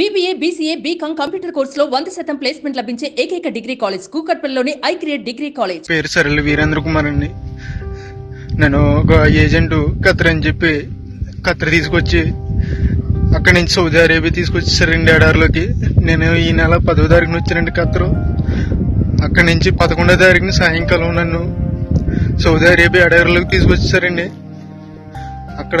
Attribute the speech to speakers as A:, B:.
A: BBA BCA BCom computer కోర్సులో వంద శాతం ప్లేస్మెంట్ లభించే ఏకైక డిగ్రీ కాలేజ్ కూకట్పల్లిలోని ఐ క్రియేట్ డిగ్రీ కాలేజ్
B: పేరు సరళ వీరేంద్ర కుమార్ అండి. నేను ఒక ఏజెంట్ కత్ర అని చెప్పి కత్ర తీసుకొచ్చి అక్కడి నుంచి సౌదీ అరేబియా తీసుకొచ్చేసారండి ఎడారిలోకి నేను ఈ నెల పదో తారీఖున వచ్చానండి కత్ర అక్కడి నుంచి పదకొండో తారీఖున సాయంకాలం నన్ను సౌదీ అరేబియా ఎడారిలోకి తీసుకొచ్చేసారండి అక్కడ